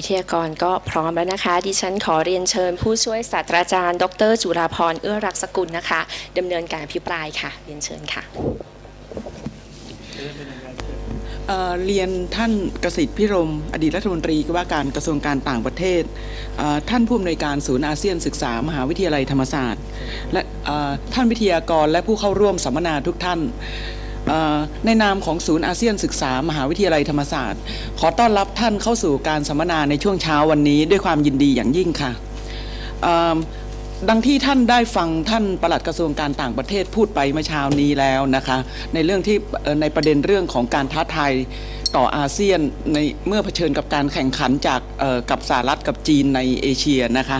วิทยากรก็พร้อมแล้วนะคะ ดิฉันขอเรียนเชิญ ผู้ช่วยศาสตราจารย์ ดร จุฬาพรเอื้อรักษกุลนะคะดำเนินการอภิปรายค่ะเรียนเชิญค่ะเเรียนท่านกสิทธิพิรม อดีตรัฐมนตรีว่าการกระทรวงการต่างประเทศ ท่านผู้อำนวยการศูนย์อาเซียนศึกษามหาวิทยาลัยธรรมศาสตร์ และท่านวิทยากรและผู้เข้าร่วมสัมมนาทุกท่าน ในนามของศูนย์อาเซียนศึกษามหาวิทยาลัยธรรมศาสตร์ ขอต้อนรับท่านเข้าสู่การสัมมนาในช่วงเช้าวันนี้ด้วยความยินดีอย่างยิ่งค่ะดังที่ท่านได้ฟังท่านปลัดกระทรวงการต่างประเทศพูดไปเมื่อเช้านี้แล้วนะคะ ในเรื่องที่ในประเด็นเรื่องของการท้าทายต่ออาเซียนในเมื่อเผชิญกับการแข่งขันจากกับสหรัฐกับจีนในเอเชียนะคะ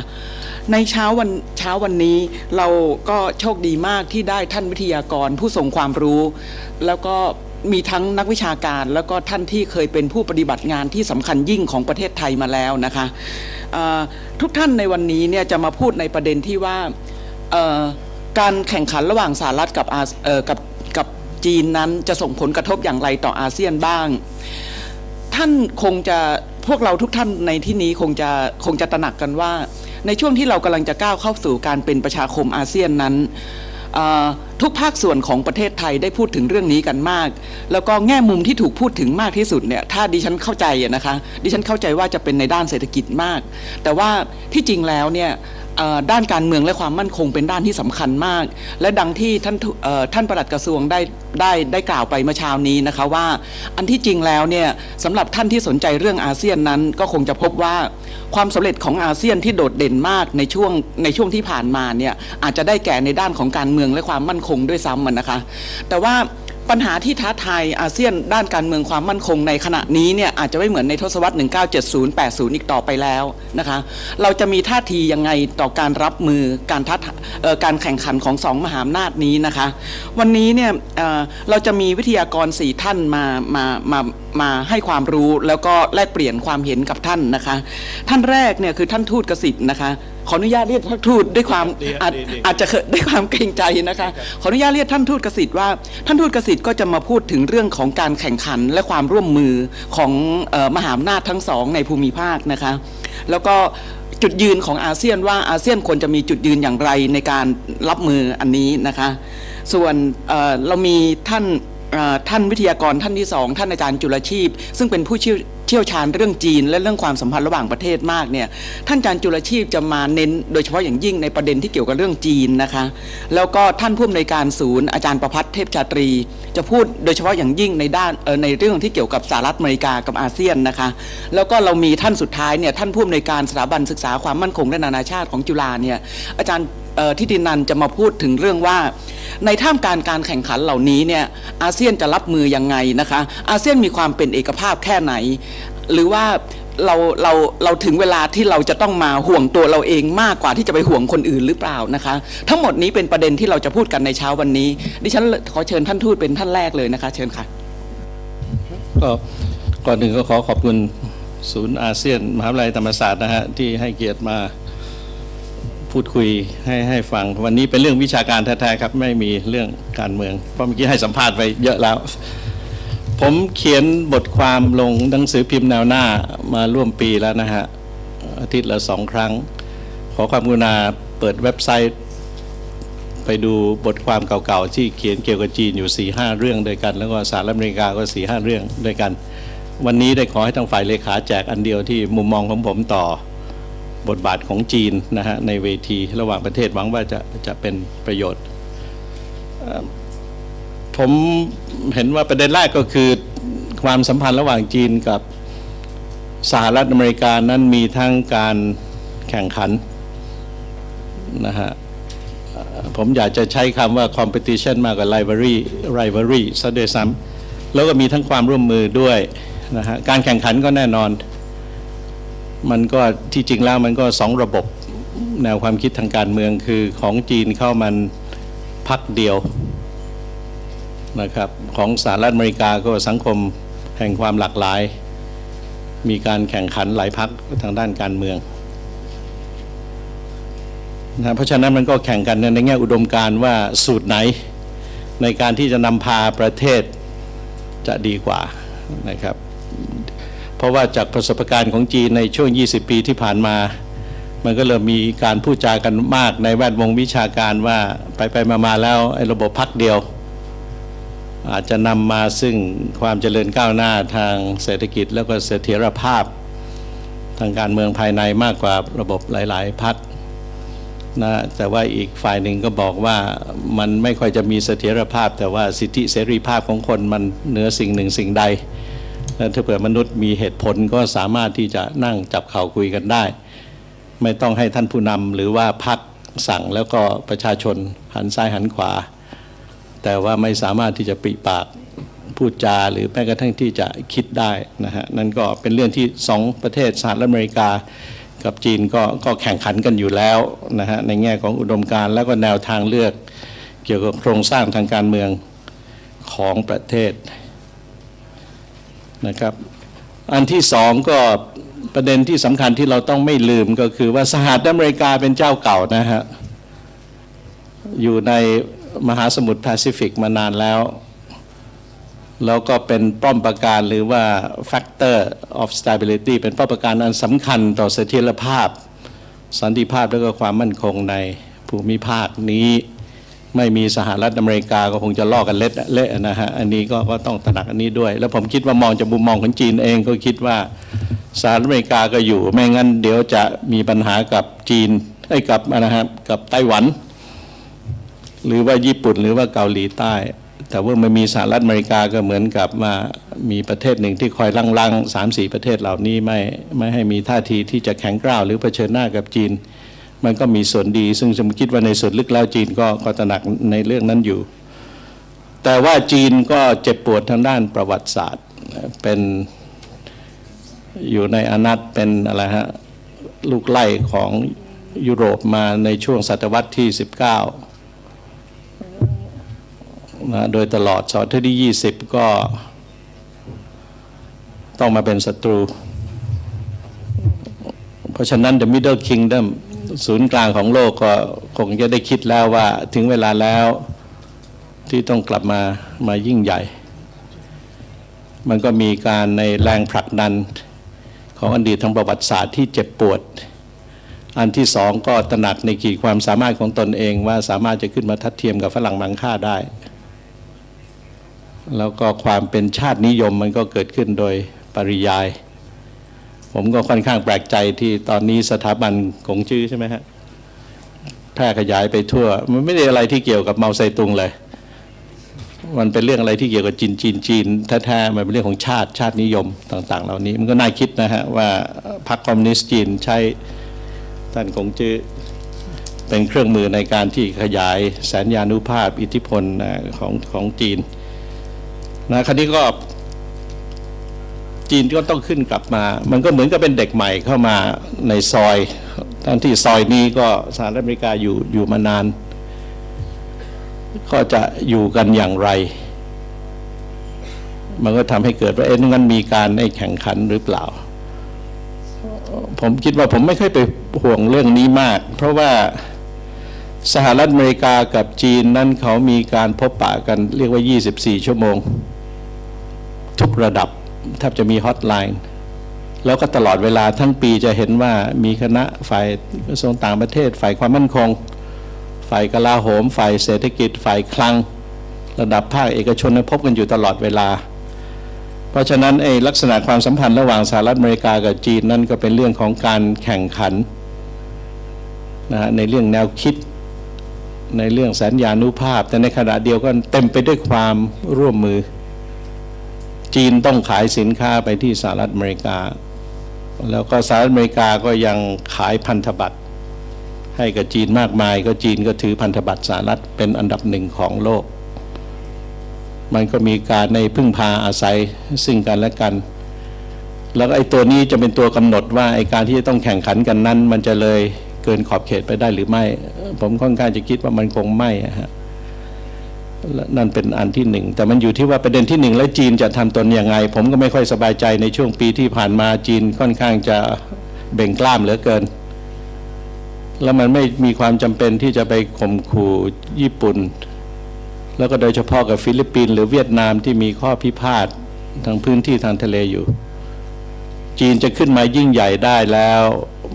ในเช้าวันเช้าวันนี้เราก็โชคดีมากที่ได้ท่านวิทยากรผู้ทรงความรู้ แล้วก็มีทั้งนักวิชาการ แล้วก็ท่านที่เคยเป็นผู้ปฏิบัติงานที่สำคัญยิ่งของประเทศไทยมาแล้วนะคะทุกท่านในวันนี้เนี่ยจะมาพูดในประเด็นที่ว่าการแข่งขันระหว่างสหรัฐกับกับกับจีนนั้นจะส่งผลกระทบอย่างไรต่ออาเซียนบ้าง ท่านคงจะ พวกเราทุกท่านในที่นี้คงจะคงจะตระหนักกันว่า ในช่วงที่เรากำลังจะก้าวเข้าสู่การเป็นประชาคมอาเซียนนั้นทุกภาคส่วนของประเทศไทยได้พูดถึงเรื่องนี้กันมาก แล้วก็แง่มุมที่ถูกพูดถึงมากที่สุดเนี่ยถ้าดิฉันเข้าใจอะนะคะ ดิฉันเข้าใจว่าจะเป็นในด้านเศรษฐกิจมาก แต่ว่าที่จริงแล้วเนี่ย ด้านการเมืองและความมั่นคงเป็นด้านที่สำคัญมาก และดังที่ท่านทุเอ่อท่านปลัดกระทรวงได้ได้ได้กล่าวไปเมื่อเช้านี้นะคะว่า อันที่จริงแล้วเนี่ยสำหรับท่านที่สนใจเรื่องอาเซียนนั้น ก็คงจะพบว่าความสำเร็จของอาเซียนที่โดดเด่นมากในช่วงในช่วงที่ผ่านมาเนี่ยอาจจะได้แก่ในด้านของการเมืองและความมั่นคงด้วยซ้ำนะคะ แต่ว่า ปัญหาที่ท้าทายอาเซียนด้านการเมืองความมั่นคงในขณะนี้เนี่ยอาจจะไม่เหมือนในทศวรรษ 1970 80 อีกต่อไปแล้วนะคะ เราจะมีท่าทียังไงต่อการรับมือการท้าทายเอ่อการแข่งขันของสองมหาอำนาจนี้นะคะ วันนี้เนี่ยเเราจะมีวิทยากรสี่ท่านมามามามาให้ความรู้แล้วก็แลกเปลี่ยนความเห็นกับท่านนะคะ ท่านแรกเนี่ยคือท่านทูตกสิทธิ์นะคะ ขออนุญาตเรียกท่านทูตด้วยความดีครับอาจดีดีอาจจะเขินด้วยความเกรงใจนะคะ ขออนุญาตเรียกท่านทูตกสิทธิ์ว่า ท่านทูตกสิทธิ์ก็จะมาพูดถึงเรื่องของการแข่งขันและความร่วมมือของเออมหาอำนาจทั้งสองในภูมิภาคนะคะ แล้วก็จุดยืนของอาเซียนว่าอาเซียนควรจะมีจุดยืนอย่างไรในการรับมืออันนี้นะคะ ส่วนเอ่อเรามีท่านเอ่อ ท่านวิทยากรท่านที่สองท่านอาจารย์จุลชีพ ซึ่งเป็นผู้เชี่ยวชาญเรื่องจีน และเรื่องความสัมพันธ์ระหว่างประเทศมากเนี่ยท่านอาจารย์จุลชีพจะมาเน้น โดยเฉพาะอย่างยิ่งในประเด็นที่เกี่ยวกับเรื่องจีนนะคะแล้วก็ท่านผู้อำนวยการศูนย์อาจารย์ประพัฒน์เทพชาตรี จะพูดโดยเฉพาะอย่างยิ่งในด้านในเรื่องที่เกี่ยวกับสหรัฐอเมริกากับอาเซียนนะคะแล้วก็เรามีท่านสุดท้ายเนี่ยท่านผู้อำนวยการสถาบันศึกษาความมั่นคงและนานาชาติของจุฬาเนี่ยอาจารย์ ทิตินันจะมาพูดถึงเรื่องว่า ในท่ามกลารการแข่งขันเหล่านี้เนี่ยอาเซียนจะรับมือยังไงนะคะ อาเซียนมีความเป็นเอกภาพแค่ไหน หรือว่าเราเราเราถึงเวลาที่เราจะต้องมาห่วงตัวเราเองมากกว่าที่จะไปห่วงคนอื่นหรือเปล่านะคะ ทั้งหมดนี้เป็นประเด็นที่เราจะพูดกันในเช้าวันนี้ ดิฉันขอเชิญท่านทูตเป็นท่านแรกเลยนะคะ เชิญค่ะก็ก่อนหนึ่งก็ขอขอบคุณศูนย์อาเซียนมหาวิทยาลัยธรรมศาสตร์นะฮะที่ให้เกียรติมา พูดคุยให้ให้ฟัง วันนี้เป็นเรื่องวิชาการแท้ๆครับ ไม่มีเรื่องการเมือง เพราะเมื่อกี้ให้สัมภาษณ์ไปเยอะแล้ว ผมเขียนบทความลงหนังสือพิมพ์แนวหน้ามาร่วมปีแล้วนะฮะ อาทิตย์ละสองครั้ง ขอความกรุณาเปิดเว็บไซต์ ไปดูบทความเก่าๆ ที่เขียนเกี่ยวกับจีนอยู่4ีหเรื่องด้วยกัน แล้วก็สหรัฐอเมริกาก็4ีหเรื่องด้วยกัน วันนี้ได้ขอให้ทางฝ่ายเลขาแจกอันเดียวที่มุมมองของผมต่อ บทบาทของจีนนะฮะในเวทีระหว่างประเทศหวังว่าจะจะเป็นประโยชน์ผมเห็นว่าประเด็นแรกก็คือความสัมพันธ์ระหว่างจีนกับสหรัฐอเมริกานั้นมีทั้งการแข่งขันนะฮะผมอยากจะใช้คำว่า competition มากกว่า rivalry rivalry ซะด้วยซ้ำแล้วก็มีทั้งความร่วมมือด้วยนะฮะการแข่งขันก็แน่นอน มันก็ที่จริงแล้วมันก็สองระบบแนวความคิดทางการเมืองคือของจีนเข้ามันพักเดียวนะครับของสหรัฐอเมริกาก็สังคมแห่งความหลากหลาย มีการแข่งขันหลายพักทางด้านการเมืองนะเพราะฉะนั้นมันก็แข่งกันในแง่อุดมการว่าสูตรไหนในการที่จะนำพาประเทศจะดีกว่านะครับ เพราะว่าจากประสบการณ์ของจีนในช่วง 20 ปีที่ผ่านมา มันก็เริ่มมีการพูดจากันมากในแวดวงวิชาการว่าไปไปมามาแล้วไอ้ระบบพักเดียว อาจจะนำมาซึ่งความเจริญก้าวหน้าทางเศรษฐกิจแล้วก็เสถียรภาพ ทางการเมืองภายในมากกว่าระบบหลาย ๆพักนะแต่ว่าอีกฝ่ายหนึ่งก็บอกว่ามันไม่ค่อยจะมีเสถียรภาพ แต่ว่าสิทธิเสรีภาพของคนมันเหนือสิ่งหนึ่งสิ่งใด ถ้าเผื่อมนุษย์มีเหตุผลก็สามารถที่จะนั่งจับเข่าคุยกันได้ ไม่ต้องให้ท่านผู้นำหรือว่าพักสั่งแล้วก็ประชาชนหันซ้ายหันขวา แต่ว่าไม่สามารถที่จะปริปากพูดจาหรือแม้กระทั่งที่จะคิดได้นะฮะนั่นก็เป็นเรื่องที่สองประเทศสหรัฐอเมริกากับจีนก็ก็แข่งขันกันอยู่แล้วนะฮะในแง่ของอุดมการณ์แล้วก็แนวทางเลือก เกี่ยวกับโครงสร้างทางการเมืองของประเทศ นะครับ อันที่สองก็ประเด็นที่สำคัญที่เราต้องไม่ลืมก็คือว่าสหรัฐอเมริกาเป็นเจ้าเก่านะฮะ อยู่ในมหาสมุทรแปซิฟิกมานานแล้ว แล้วก็เป็นป้อมปราการหรือว่า factor of stability เป็นป้อมปราการอันสำคัญต่อเสถียรภาพ สันติภาพและก็ความมั่นคงในภูมิภาคนี้ ไม่มีสหรัฐอเมริกาก็คงจะลอกกันเละเละนะฮะอันนี้ก็ก็ต้องตระหนักอันนี้ด้วย แล้วผมคิดว่ามองจากมุมมองของจีนเองก็คิดว่าสหรัฐอเมริกาก็อยู่ ไม่งั้นเดี๋ยวจะมีปัญหากับจีนไอ้กับนะฮะกับไต้หวัน หรือว่าญี่ปุ่นหรือว่าเกาหลีใต้ แต่ว่ามันมีสหรัฐอเมริกาก็เหมือนกับว่ามีประเทศหนึ่งที่คอยลังๆสามสี่ประเทศเหล่านี้ไม่ไม่ให้มีท่าทีที่จะแข็งกร้าวหรือเผชิญหน้ากับจีน มันก็มีส่วนดี ซึ่งผมคิดว่าในส่วนลึกแล้วจีนก็ก็ตระหนักในเรื่องนั้นอยู่ แต่ว่าจีนก็เจ็บปวดทางด้านประวัติศาสตร์เป็นอยู่ในอนัตเป็นอะไรฮะลูกไล่ของยุโรปมาในช่วงศตวรรษที่ 19นะโดยตลอดศตวรรษที่ 20 ก็ต้องมาเป็นศัตรู เพราะฉะนั้น The Middle Kingdom ศูนย์กลางของโลกก็คงจะได้คิดแล้วว่าถึงเวลาแล้วที่ต้องกลับมามายิ่งใหญ่ มันก็มีการในแรงผลักดันของอดีตทางประวัติศาสตร์ที่เจ็บปวด อันที่สองก็ตระหนักในขีดความสามารถของตนเองว่าสามารถจะขึ้นมาทัดเทียมกับฝรั่งมังค่าได้ แล้วก็ความเป็นชาตินิยมมันก็เกิดขึ้นโดยปริยาย ผมก็ค่อนข้างแปลกใจที่ตอนนี้สถาบันกงจื้อใช่ไหมฮะแพร่ขยายไปทั่ว มันไม่ได้อะไรที่เกี่ยวกับเมาไซตุงเลย มันเป็นเรื่องอะไรที่เกี่ยวกับจีนจีนจีนแท้ๆมันเป็นเรื่องของชาติชาตินิยมต่าง ๆ เหล่านี้มันก็น่าคิดนะฮะว่าพรรคคอมมิวนิสต์จีนใช้ท่านกงจื้อเป็นเครื่องมือในการที่ขยายแสนยานุภาพอิทธิพลของของจีนนะคราวนี้ก็ จีนก็ต้องขึ้นกลับมา มันก็เหมือนกับเป็นเด็กใหม่เข้ามาในซอยทั้งที่ซอยนี้ก็สหรัฐอเมริกาอยู่อยู่มานาน ก็จะอยู่กันอย่างไร มันก็ทำให้เกิดว่าเอ๊ะงั้นมีการให้แข่งขันหรือเปล่า ผมคิดว่าผมไม่ค่อยไปห่วงเรื่องนี้มาก เพราะว่าสหรัฐอเมริกากับจีนนั้นเขามีการพบปะกันเรียกว่า 24 ชั่วโมง ทุกระดับ แทบจะมีฮอตไลน์แล้วก็ตลอดเวลาทั้งปีจะเห็นว่ามีคณะฝ่ายกระทรวงต่างประเทศ ฝ่ายความมั่นคง ฝ่ายกลาโหม ฝ่ายเศรษฐกิจ ฝ่ายคลัง ระดับภาคเอกชนพบกันอยู่ตลอดเวลา เพราะฉะนั้นไอ้ลักษณะความสัมพันธ์ระหว่างสหรัฐอเมริกากับจีนนั่นก็เป็นเรื่องของการแข่งขันนะฮะในเรื่องแนวคิดในเรื่องสัญญานุภาพ แต่ในขณะเดียวกันเต็มไปด้วยความร่วมมือ จีนต้องขายสินค้าไปที่สหรัฐอเมริกา แล้วก็สหรัฐอเมริกาก็ยังขายพันธบัตรให้กับจีนมากมาย ก็จีนก็ถือพันธบัตรสหรัฐเป็นอันดับหนึ่งของโลก มันก็มีการในพึ่งพาอาศัยซึ่งกันและกัน แล้วไอ้ตัวนี้จะเป็นตัวกำหนดว่าไอ้การที่จะต้องแข่งขันกันนั้น มันจะเลยเกินขอบเขตไปได้หรือไม่ ผมค่อนข้างจะคิดว่ามันคงไม่อะฮะ นั่นเป็นอันที่หนึ่งแต่มันอยู่ที่ว่าประเด็นที่หนึ่งแล้วจีนจะทำตนยังไง ผมก็ไม่ค่อยสบายใจในช่วงปีที่ผ่านมาจีนค่อนข้างจะเบ่งกล้ามเหลือเกิน แล้วมันไม่มีความจำเป็นที่จะไปข่มขู่ญี่ปุ่น แล้วก็โดยเฉพาะกับฟิลิปปินส์หรือเวียดนามที่มีข้อพิพาททางพื้นที่ทางทะเลอยู่ จีนจะขึ้นมายิ่งใหญ่ได้แล้ว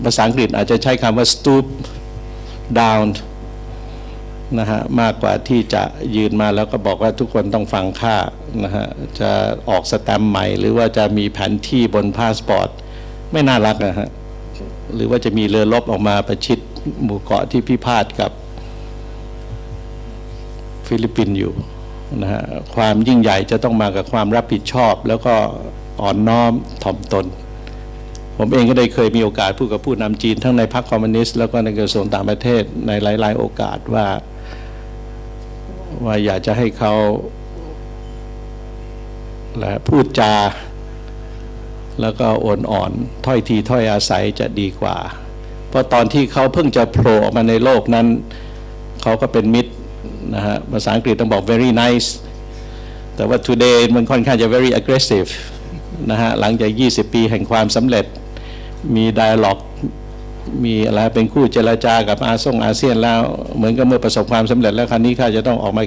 ภาษาอังกฤษอาจจะใช้คำว่า stoop down นะฮะมากกว่าที่จะยืนมาแล้วก็บอกว่าทุกคนต้องฟังข้านะฮะจะออกสแตมป์ใหม่ หรือว่าจะมีแผนที่บนพาสปอร์ตไม่น่ารักนะฮะหรือว่าจะมีเรือรบออกมาประชิดหมู่เกาะที่พิพาทกับฟิลิปปินส์อยู่นะฮะความยิ่งใหญ่จะต้องมากับความรับผิดชอบ แล้วก็อ่อนน้อมถ่อมตน ผมเองก็ได้เคยมีโอกาสพูดกับผู้นำจีน ทั้งในพรรคคอมมิวนิสต์แล้วก็ในกระทรวงต่างประเทศในหลาย ๆ โอกาสว่า ว่าอยากจะให้เขาและพูดจา แล้วก็โอนอ่อนถ้อยทีถ้อยอาศัยจะดีกว่า เพราะตอนที่เขาเพิ่งจะโผล่ออกมาในโลกนั้น เขาก็เป็นมิตรนะฮะภาษาอังกฤษต้องบอก very nice แต่ว่า today มันค่อนข้างจะ very aggressive นะฮะหลังจาก 20 ปีแห่งความสำเร็จมี dialogue มีอะไรเป็นคู่เจรจากับอาซงอาเซียนแล้ว เหมือนกับเมื่อประสบความสำเร็จแล้วคราวนี้ข้าจะต้องออกมา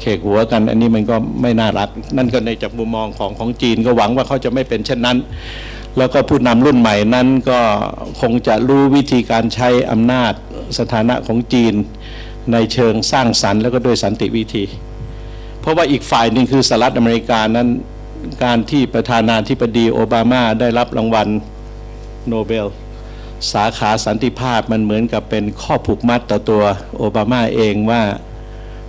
เขกหัวกัน อันนี้มันก็ไม่น่ารัก นั่นก็ในจากมุมมองของของจีนก็หวังว่าเขาจะไม่เป็นเช่นนั้น แล้วก็ผู้นำรุ่นใหม่นั้นก็คงจะรู้วิธีการใช้อำนาจสถานะของจีน ในเชิงสร้างสรรค์แล้วก็ด้วยสันติวิธี เพราะว่าอีกฝ่ายหนึ่งคือสหรัฐอเมริกานั้นการที่ประธานาธิบดีโอบามาได้รับรางวัลโนเบล สาขาสันติภาพมันเหมือนกับเป็นข้อผูกมัดต่อตัวโอบามาเองว่า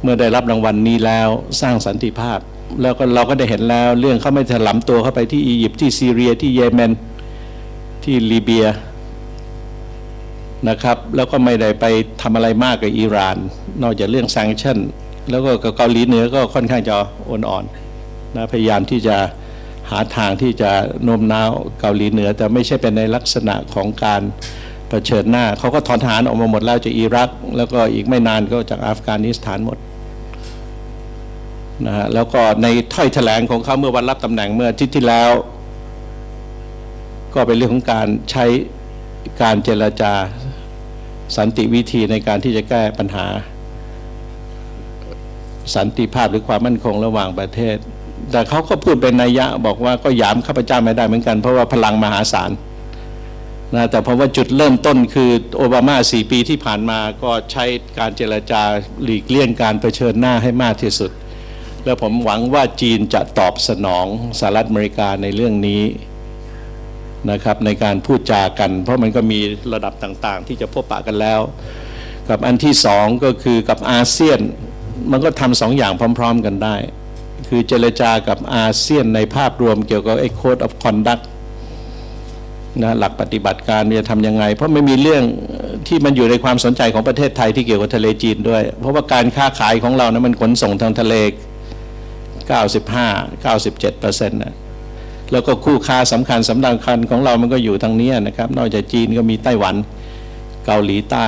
เมื่อได้รับรางวัลนี้แล้วสร้างสันติภาพ แล้วก็เราก็ได้เห็นแล้วเรื่องเขาไม่ถลำตัวเข้าไปที่อียิปต์ที่ซีเรียที่เยเมนที่ลิเบียนะครับแล้วก็ไม่ได้ไปทำอะไรมากกับอิหร่าน นอกจากเรื่องแซงชั่น แล้วก็เกาหลีเหนือก็ค่อนข้างจะอ่อนๆนะพยายามที่จะ หาทางที่จะโน้มน้าวเกาหลีเหนือ แต่ไม่ใช่เป็นในลักษณะของการเผชิญหน้า เขาก็ถอนทหารออกมาหมดแล้วจากอิรัก แล้วก็อีกไม่นานก็จากอัฟกานิสถานหมดนะฮะแล้วก็ในถ้อยแถลงของเขาเมื่อวันรับตำแหน่งเมื่ออาทิตย์ที่แล้ว ก็เป็นเรื่องของการใช้การเจรจาสันติวิธีในการที่จะแก้ปัญหา สันติภาพหรือความมั่นคงระหว่างประเทศ แต่เขาก็พูดเป็นนัยยะบอกว่าก็หยามข้าพเจ้าไม่ได้เหมือนกัน เพราะว่าพลังมหาศาลนะแต่เพราะว่าจุดเริ่มต้นคือโอบามาสี่ปีที่ผ่านมาก็ใช้การเจรจาหลีกเลี่ยงการเผชิญหน้าให้มากที่สุด แล้วผมหวังว่าจีนจะตอบสนองสหรัฐอเมริกาในเรื่องนี้นะครับในการพูดจากัน เพราะมันก็มีระดับต่างๆ ที่จะพบปะกันแล้ว กับอันที่สองก็คือกับอาเซียนมันก็ทำสองอย่างพร้อม ๆ กันได้ คือเจรจากับอาเซียนในภาพรวมเกี่ยวกับไอ้ Code of Conduct นะหลักปฏิบัติการจะทำยังไง เพราะไม่มีเรื่องที่มันอยู่ในความสนใจของประเทศไทยที่เกี่ยวกับทะเลจีนด้วย เพราะว่าการค้าขายของเรานะมันขนส่งทางทะเล 95 97เปอร์เซ็นต์นะแล้วก็คู่ค้าสำคัญสำคัญของเรามันก็อยู่ทางนี้นะครับ นอกจากจีนก็มีไต้หวันเกาหลีใต้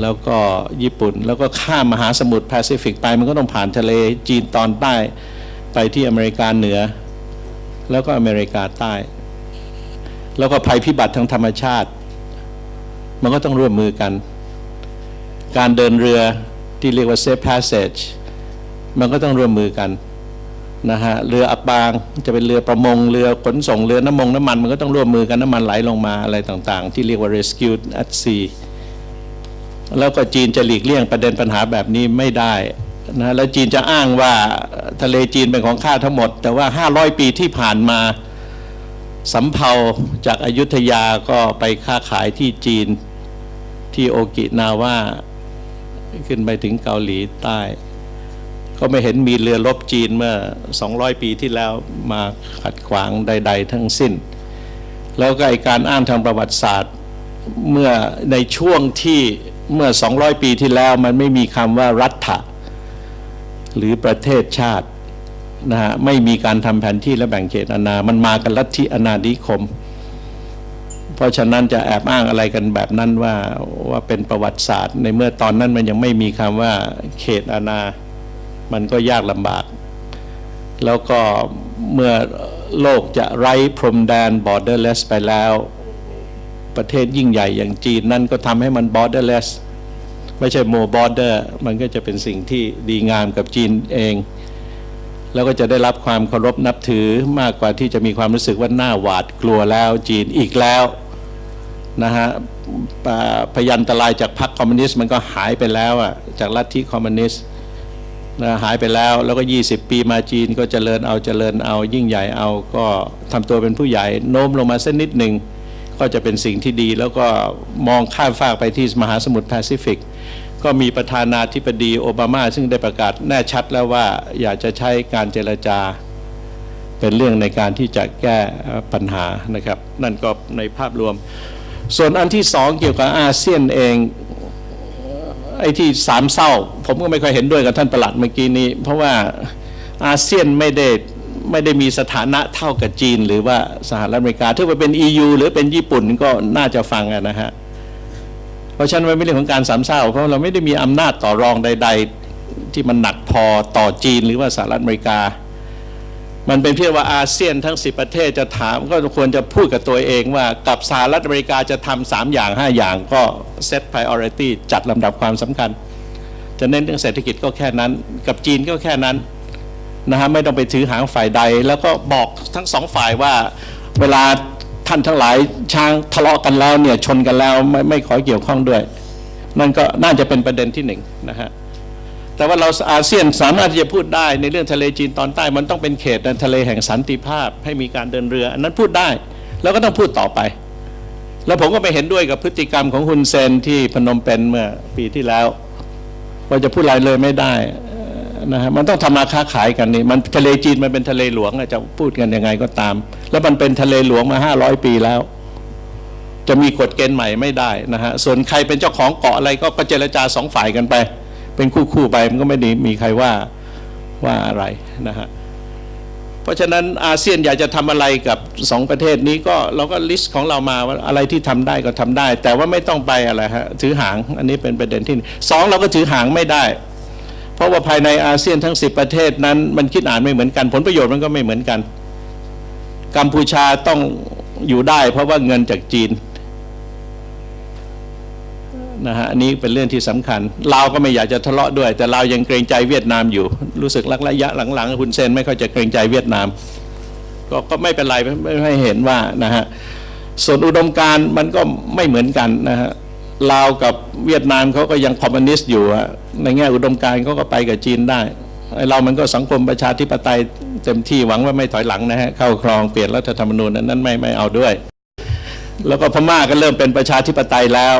แล้วก็ญี่ปุ่น แล้วก็ข้ามมหาสมุทรแปซิฟิกไปมันก็ต้องผ่านทะเลจีนตอนใต้ไปที่อเมริกาเหนือ แล้วก็อเมริกาใต้ แล้วก็ภัยพิบัติทางธรรมชาติ มันก็ต้องร่วมมือกัน การเดินเรือที่เรียกว่า safe passage มันก็ต้องร่วมมือกันนะฮะเรืออับปางจะเป็นเรือประมงเรือขนส่งเรือน้ำมงน้ำมันมันก็ต้องร่วมมือกันน้ำมันไหลลงมาอะไรต่างๆ ที่เรียกว่า rescue at sea แล้วก็จีนจะหลีกเลี่ยงประเด็นปัญหาแบบนี้ไม่ได้นะแล้วจีนจะอ้างว่าทะเลจีนเป็นของข้าทั้งหมด แต่ว่า 500 ปีที่ผ่านมาสำเภาจากอายุทยาก็ไปค้าขายที่จีนที่โอกินาว่าขึ้นไปถึงเกาหลีใต้ ก็ไม่เห็นมีเรือรบจีนเมื่อ 200 ปีที่แล้วมาขัดขวางใด ๆ ทั้งสิ้น แล้วก็ไอการอ้างทางประวัติศาสตร์เมื่อในช่วงที่ เมื่อ 200 ปีที่แล้วมันไม่มีคำว่ารัฐะหรือประเทศชาตินะฮะไม่มีการทำแผนที่และแบ่งเขตอาณา มันมากันลัทธิอาณานิคม เพราะฉะนั้นจะแอบอ้างอะไรกันแบบนั้นว่าว่าเป็นประวัติศาสตร์ ในเมื่อตอนนั้นมันยังไม่มีคำว่าเขตอาณา มันก็ยากลำบาก แล้วก็เมื่อโลกจะไร้พรมแดน borderless ไปแล้ว ประเทศยิ่งใหญ่อย่างจีนนั่นก็ทำให้มัน borderless ไม่ใช่ more border มันก็จะเป็นสิ่งที่ดีงามกับจีนเอง แล้วก็จะได้รับความเคารพนับถือมากกว่าที่จะมีความรู้สึกว่าหน้าหวาดกลัวแล้วจีนอีกแล้วนะฮะพยันตรายจากพรรคคอมมิวนิสต์มันก็หายไปแล้วอะจากลัทธิคอมมิวนิสต์นะหายไปแล้วแล้วก็ 20 ปีมาจีนก็เจริญเอาเจริญเอายิ่งใหญ่เอาก็ทำตัวเป็นผู้ใหญ่โน้มลงมาเส้นนิดหนึ่ง ก็จะเป็นสิ่งที่ดี แล้วก็มองข้ามฟากไปที่มหาสมุทรแปซิฟิก ก็มีประธานาธิบดีโอบามา ซึ่งได้ประกาศแน่ชัดแล้วว่าอยากจะใช้การเจรจา เป็นเรื่องในการที่จะแก้ปัญหานะครับ นั่นก็ในภาพรวม ส่วนอันที่สองเกี่ยวกับอาเซียนเองไอ้ที่สามเศร้า ผมก็ไม่ค่อยเห็นด้วยกับท่านประหลัดเมื่อกี้นี้ เพราะว่าอาเซียนไม่ได้ ไม่ได้มีสถานะเท่ากับจีน หรือว่าสหรัฐอเมริกาถ้าว่าเป็น EU หรือเป็นญี่ปุ่นก็น่าจะฟังนะฮะเพราะฉะนั้นมันไม่เรื่องของการสามเศร้าเพราะเราไม่ได้มีอำนาจต่อรองใด ๆ ที่มันหนักพอต่อจีนหรือว่าสหรัฐอเมริกา มันเป็นเพียงว่าอาเซียนทั้ง 10 ประเทศจะถามก็ควรจะพูดกับตัวเองว่ากับสหรัฐอเมริกาจะทำสามอย่าง 5 อย่างก็ set priority จัดลำดับความสำคัญ จะเน้นเรื่องเศรษฐกิจก็แค่นั้น กับจีนก็แค่นั้น นะฮะไม่ต้องไปถือหางฝ่ายใด แล้วก็บอกทั้งสองฝ่ายว่าเวลาท่านทั้งหลายช้างทะเลาะกันแล้วเนี่ยชนกันแล้วไม่ไม่ขอเกี่ยวข้องด้วย นั่นก็น่าจะเป็นประเด็นที่หนึ่งนะฮะแต่ว่าเราอาเซียนสามารถที่จะพูดได้ในเรื่องทะเลจีนตอนใต้มันต้องเป็นเขตในทะเลแห่งสันติภาพให้มีการเดินเรือ อันนั้นพูดได้แล้วก็ต้องพูดต่อไป แล้วผมก็ไปเห็นด้วยกับพฤติกรรมของคุณเซนที่พนมเปญเมื่อปีที่แล้วว่าจะพูดอะไรเลยไม่ได้ นะฮะมันต้องทำมาค้าขายกันนี่มันทะเลจีนมันเป็นทะเลหลวงอะจะพูดกันยังไงก็ตาม แล้วมันเป็นทะเลหลวงมาห้าร้อยปีแล้ว จะมีกฎเกณฑ์ใหม่ไม่ได้นะฮะส่วนใครเป็นเจ้าของเกาะอะไรก็เจรจาสองฝ่ายกันไป เป็นคู่คู่ๆไปมันก็ไม่ได้มีใครว่าว่าอะไรนะฮะเพราะฉะนั้นอาเซียนอยากจะทำอะไรกับสองประเทศนี้ก็เราก็ลิสต์ของเรามาว่าอะไรที่ทำได้ก็ทำได้ แต่ว่าไม่ต้องไปอะไรฮะถือหางอันนี้เป็นประเด็นที่สองเราก็ถือหางไม่ได้ ราะว่าภายในอาเซียนทั้ง 10 ประเทศนั้น มันคิดอ่านไม่เหมือนกัน ผลประโยชน์มันก็ไม่เหมือนกัน กัมพูชาต้องอยู่ได้ เพราะว่าเงินจากจีนนะฮะอันนี้เป็นเรื่องที่สำคัญลาวก็ไม่อยากจะทะเลาะด้วย แต่ลาวยังเกรงใจเวียดนามอยู่ รู้สึกลักระยะหลังๆคุณเซนไม่ค่อยจะเกรงใจเวียดนาม ก็ก็ไม่เป็นไรไม่ไม่ให้เห็นว่านะฮะส่วนอุดมการ์มันก็ไม่เหมือนกันนะฮะ ลาวกับเวียดนามเขาก็ยังคอมมิวนิสต์อยู่ในแง่อุดมการณ์เขาก็ไปกับจีนได้ไอเรามันก็สังคมประชาธิปไตยเต็มที่หวังว่าไม่ถอยหลังนะฮะเข้าครองเปลี่ยนรัฐธรรมนูญนั้นนั้นไม่ไม่เอาด้วย แล้วก็พม่าก็เริ่มเป็นประชาธิปไตยแล้ว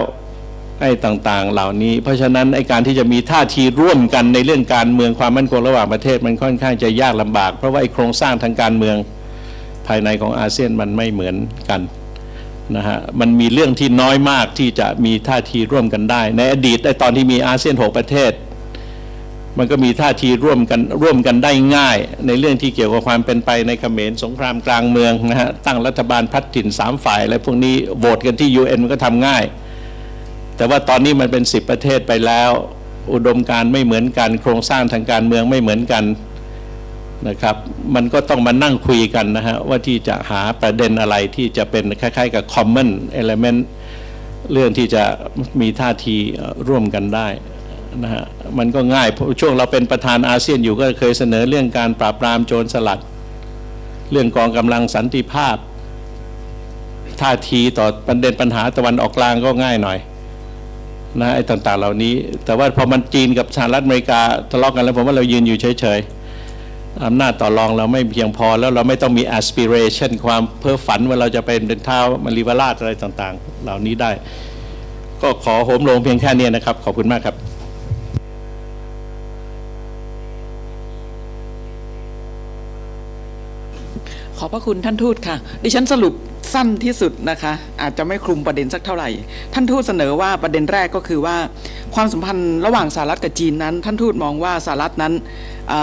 ไอ้ต่างๆ เหล่านี้ เพราะฉะนั้นไอ้การที่จะมีท่าทีร่วมกันในเรื่องการเมืองความมั่นคงระหว่างประเทศมันค่อนข้างจะยากลำบาก เพราะว่าไอ้โครงสร้างทางการเมืองภายในของอาเซียนมันไม่เหมือนกัน นะฮะมันมีเรื่องที่น้อยมากที่จะมีท่าทีร่วมกันได้ ในอดีตในตอนที่มีอาเซียนหกประเทศ มันก็มีท่าทีร่วมกันร่วมกันได้ง่าย ในเรื่องที่เกี่ยวกับความเป็นไปในเขมรสงครามกลางเมืองนะฮะตั้งรัฐบาลพัดถิ่นสามฝ่ายอะไรพวกนี้โหวตกันที่ UN มันก็ทำง่าย แต่ว่าตอนนี้มันเป็นสิบประเทศไปแล้ว อุดมการไม่เหมือนกัน โครงสร้างทางการเมืองไม่เหมือนกัน นะครับ มันก็ต้องมานั่งคุยกันนะฮะว่าที่จะหาประเด็นอะไรที่จะเป็นคล้ายๆกับ common element เรื่องที่จะมีท่าทีร่วมกันได้นะฮะมันก็ง่ายเพราะช่วงเราเป็นประธานอาเซียนอยู่ก็เคยเสนอเรื่องการปราบปรามโจรสลัด เรื่องกองกำลังสันติภาพ ท่าทีต่อประเด็นปัญหาตะวันออกกลางก็ง่ายหน่อยนะไอ้ต่างๆเหล่านี้ แต่ว่าพอมันจีนกับสหรัฐอเมริกาทะเลาะกันแล้วผมว่าเรายืนอยู่เฉยๆ อำนาจต่อรองเราไม่เพียงพอแล้วเราไม่ต้องมี aspiration ความเพ้อฝันว่าเราจะเป็นเป็นเท้ามารีวราชอะไรต่างๆ เหล่านี้ได้ ก็ขอโหมลงเพียงแค่นี้นะครับ ขอบคุณมากครับขอบพระคุณท่านทูตค่ะ ดิฉันสรุปสั้นที่สุดนะคะ อาจจะไม่คลุมประเด็นสักเท่าไหร่ ท่านทูตเสนอว่าประเด็นแรกก็คือว่า ความสัมพันธ์ระหว่างสหรัฐกับจีนนั้น ท่านทูตมองว่าสหรัฐนั้นอ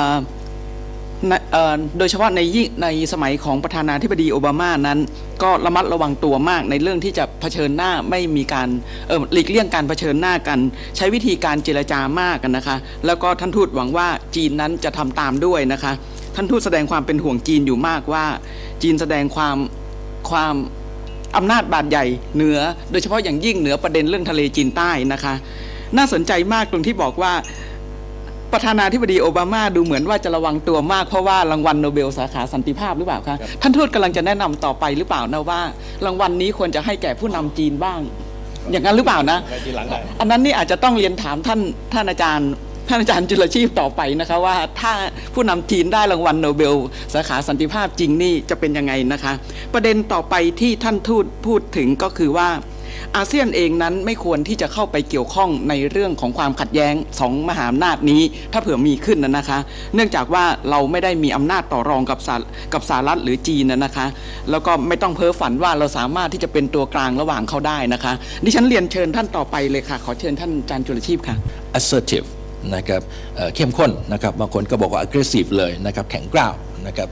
โดยเฉพาะในยิ่งในสมัยของประธานาธิบดีโอบามานั้น ก็ระมัดระวังตัวมากในเรื่องที่จะเผชิญหน้าไม่มีการเออหลีกเลี่ยงการเผชิญหน้ากัน ใช้วิธีการเจรจามากกันนะคะ แล้วก็ท่านทูตหวังว่าจีนนั้นจะทำตามด้วยนะคะ ท่านทูตแสดงความเป็นห่วงจีนอยู่มากว่า จีนแสดงความความอำนาจบาดใหญ่เหนือ โดยเฉพาะอย่างยิ่งเหนือประเด็นเรื่องทะเลจีนใต้นะคะ น่าสนใจมากตรงที่บอกว่า ประธานาธิบดีโอบามาดูเหมือนว่าจะระวังตัวมากเพราะว่ารางวัลโนเบลสาขาสันติภาพหรือเปล่าคะท่านทูตกำลังจะแนะนำต่อไปหรือเปล่านะว่า รางวัลนี้ควรจะให้แก่ผู้นำจีนบ้าง อย่างนั้นหรือเปล่านะไว้ทีหลังได้อันนั้นนี่อาจจะต้องเรียนถามท่านท่านอาจารย์ท่านอาจารย์จุลชีพต่อไปนะคะว่าถ้าผู้นำจีนได้รางวัลโนเบล สาขาสันติภาพจริงนี่จะเป็นยังไงนะคะ ประเด็นต่อไปที่ท่านทูตพูดถึงก็คือว่า อาเซียนเองนั้นไม่ควรที่จะเข้าไปเกี่ยวข้องในเรื่องของความขัดแย้งสองมหาอำนาจนี้ ถ้าเผื่อมีขึ้นนะนะคะ เนื่องจากว่าเราไม่ได้มีอำนาจต่อรองกับสหกับสหรัฐหรือจีนนะนะคะ แล้วก็ไม่ต้องเพ้อฝันว่าเราสามารถที่จะเป็นตัวกลางระหว่างเขาได้นะคะดิฉันเรียนเชิญท่านต่อไปเลยค่ะ ขอเชิญท่านอาจารย์จุลชีพค่ะ assertive นะครับเข้มข้นนะครับบางคนก็บอกว่า aggressive เลยนะครับแข็งกร้าวนะครับ